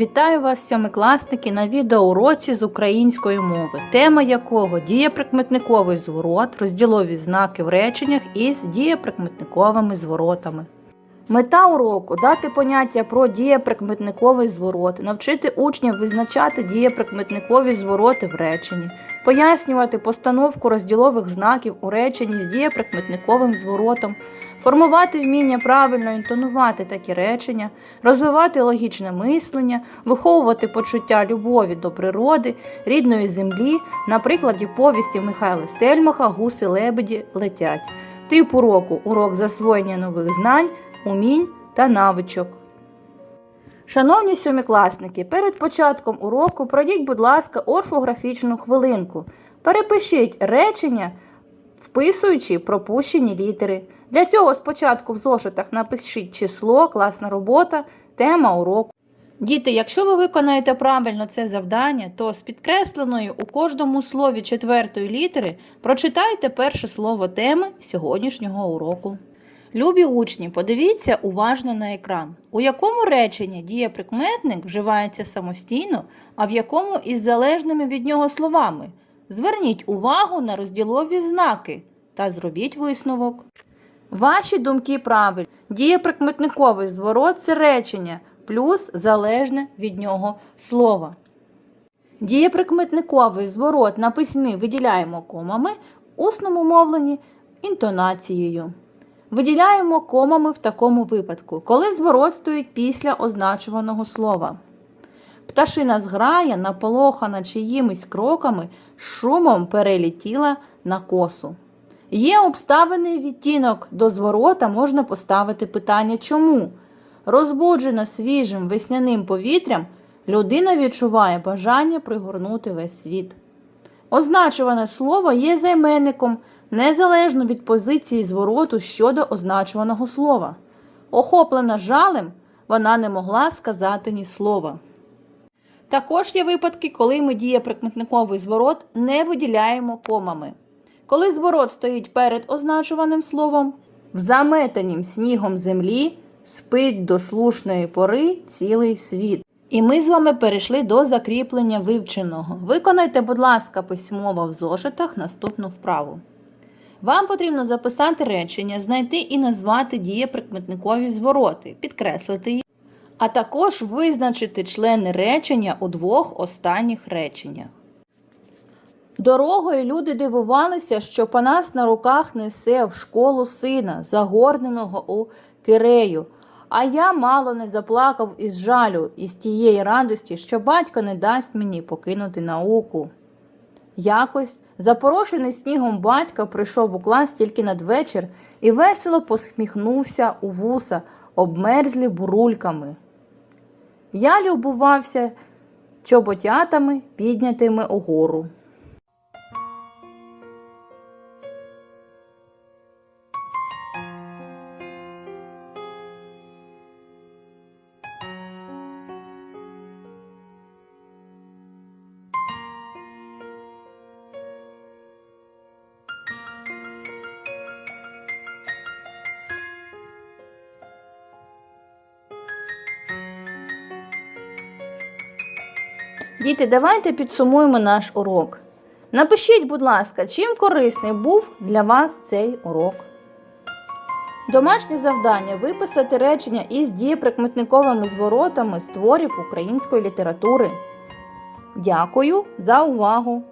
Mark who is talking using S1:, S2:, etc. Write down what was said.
S1: Вітаю вас, сьомикласники, на відеоуроці з української мови, тема якого дієприкметниковий зворот, розділові знаки в реченнях із дієприкметниковими зворотами. Мета уроку дати поняття про дієприкметниковий зворот, навчити учнів визначати дієприкметникові звороти в реченні, пояснювати постановку розділових знаків у реченні з дієприкметниковим зворотом, формувати вміння правильно інтонувати такі речення, розвивати логічне мислення, виховувати почуття любові до природи, рідної землі, на прикладі повісті Михайла Стельмаха Гуси лебеді летять. Тип уроку урок засвоєння нових знань, умінь та навичок. Шановні сьомікласники, перед початком уроку пройдіть, будь ласка, орфографічну хвилинку. Перепишіть речення, вписуючи пропущені літери. Для цього спочатку в зошитах напишіть число, класна робота, тема уроку. Діти, якщо ви виконаєте правильно це завдання, то з підкресленою у кожному слові четвертої літери прочитайте перше слово теми сьогоднішнього уроку. Любі учні, подивіться уважно на екран, у якому реченні дієприкметник вживається самостійно, а в якому із залежними від нього словами. Зверніть увагу на розділові знаки та зробіть висновок. Ваші думки правильні. Дієприкметниковий зворот це речення плюс залежне від нього слово. Дієприкметниковий зворот на письмі виділяємо комами, усному мовленні інтонацією. Виділяємо комами в такому випадку, коли зворот стоїть після означуваного слова. Пташина зграя, наполохана чиїмись кроками, шумом перелетіла на косу. Є обставений відтінок до зворота, можна поставити питання чому. Розбуджена свіжим весняним повітрям, людина відчуває бажання пригорнути весь світ. Означуване слово є займенником незалежно від позиції звороту щодо означуваного слова. Охоплена жалем, вона не могла сказати ні слова. Також є випадки, коли ми дієприкметниковий зворот не виділяємо комами. Коли зворот стоїть перед означуваним словом, в заметанім снігом землі спить до слушної пори цілий світ. І ми з вами перейшли до закріплення вивченого. Виконайте, будь ласка, письмово в зошитах наступну вправу. Вам потрібно записати речення, знайти і назвати дієприкметникові звороти, підкреслити їх, а також визначити члени речення у двох останніх реченнях. Дорогою люди дивувалися, що Панас на руках несе в школу сина, загорненого у кирею. А я мало не заплакав із жалю, із тієї радості, що батько не дасть мені покинути науку. Якось запорошений снігом батька прийшов у клас тільки надвечір і весело посміхнувся у вуса, обмерзлі бурульками. Я любувався чоботятами, піднятими угору. Діти, давайте підсумуємо наш урок. Напишіть, будь ласка, чим корисний був для вас цей урок. Домашнє завдання виписати речення із дієприкметниковими зворотами з творів української літератури. Дякую за увагу!